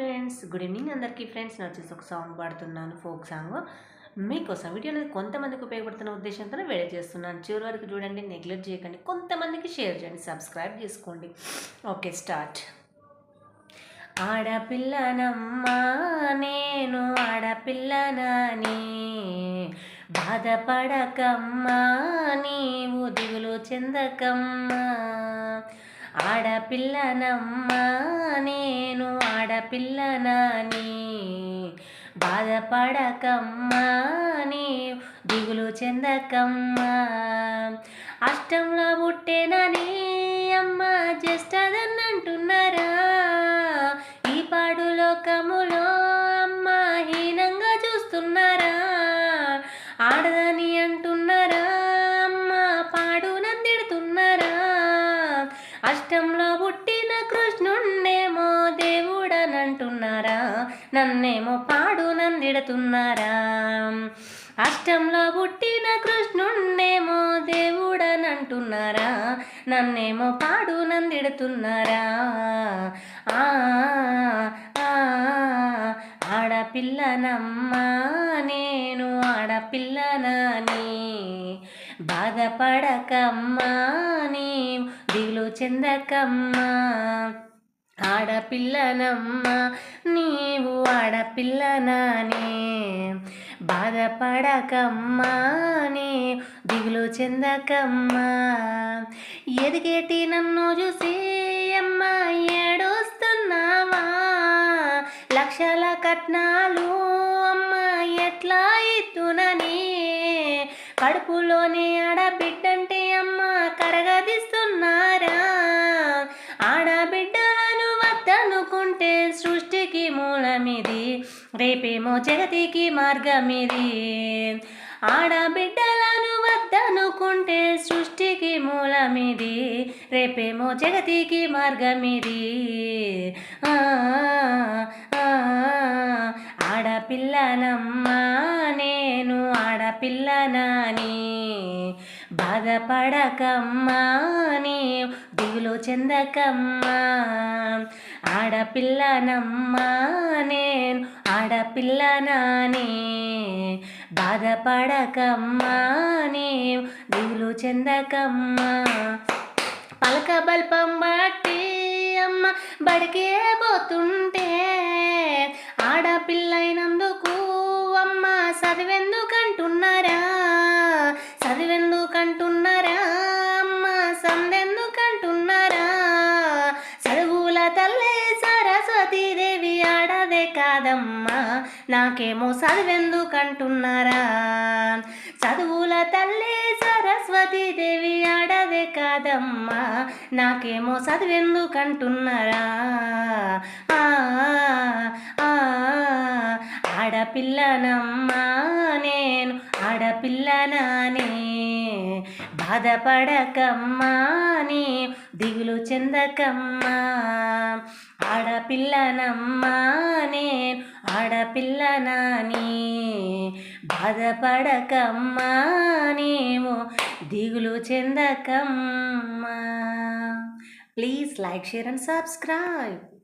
Friends good evening అందరికీ friends నేను వచ్చేసి ఒక సాంగ్ పాడుతున్నాను ఫోక్ సాంగ్ మీకోసం వీడియో అనేది కొంతమందికి ఉపయోగపడుతున్న ఉద్దేశంతో వేడి చేస్తున్నాను. చివరి వరకు చూడండి నెగ్లెక్ట్ చేయకండి. కొంతమందికి షేర్ చేయండి సబ్స్క్రైబ్ చేసుకోండి. ఓకే స్టార్ట్ ఆడపిల్లనమ్మా నేను ఆడపిల్లనని బాధపడకమ్మా నీవు దిగులు చెందకమ్మా. ఆడపిల్లనమ్మా నేను ఆడపిల్లనని బాధపడకమ్మా నీ? దిగులు చెందకమ్మా. అష్టంలో పుట్టేనని అమ్మ జస్టదని అంటున్నారా ఈ పాడు లోకములో అమ్మ హీనంగా చూస్తున్నారా? ఆడదని అంటూ నన్నేమో పాడు నందిడుతున్నారా? అష్టంలో పుట్టిన కృష్ణుణ్ణేమో దేవుడనంటున్నారా? నన్నేమో పాడు నందిడుతున్నారా? ఆ ఆ, ఆడపిల్లనమ్మా నేను ఆడపిల్లనని బాధపడకమ్మా నీ దిగులు చెందకమ్మా. ఆడపిల్లనమ్మా నీవు ఆడపిల్లనానే బాధపడకమ్మా నీ దిగులు చెందకమ్మా. ఎదిగేటి నన్ను చూసి అమ్మ ఏడుస్తున్నావా? లక్షల కట్నాలు అమ్మా ఎట్లా ఇత్తునని కడుపులోని ఆడబిడ్డంటే అమ్మ కరగదిస్తున్నారు. రేపేమో జగతికి మార్గమిది. ఆడబిడ్డలను వద్దనుకుంటే సృష్టికి మూలమిది. రేపేమో జగతికి మార్గమిది. పిల్లనాని బాధపడకమ్మా నీ? దిగులు చెందకమ్మా. ఆడపిల్లనమ్మా నేను ఆడపిల్లనాని బాధపడకమ్మా నీ? దిగులు చెందకమ్మా. పలక బల్పం బట్టి అమ్మ బడికే పోతుంటే ఆడపిల్లైనందుకు చదివెందుకంటున్నారా? చదివెందుకంటున్నారా? అమ్మ సందెందుకంటున్నారా? చదువుల తల్లే సరస్వతీదేవి ఆడదే కాదమ్మా. నాకేమో చదివెందుకంటున్నారా? చదువుల తల్లే సరస్వతీదేవి ఆడదే కాదమ్మా. నాకేమో చదివెందుకంటున్నారా? ఆ, ఆ, ఆడపిల్లనమ్మా నేను ఆడపిల్లనానే. బాధపడకమ్మా నీ దిగులు చెందకమ్మా. ఆడపిల్లనమ్మా నేను ఆడపిల్లనాని. బాధపడకమ్మా నీవు దిగులు చెందకమ్మా. Please like share and subscribe.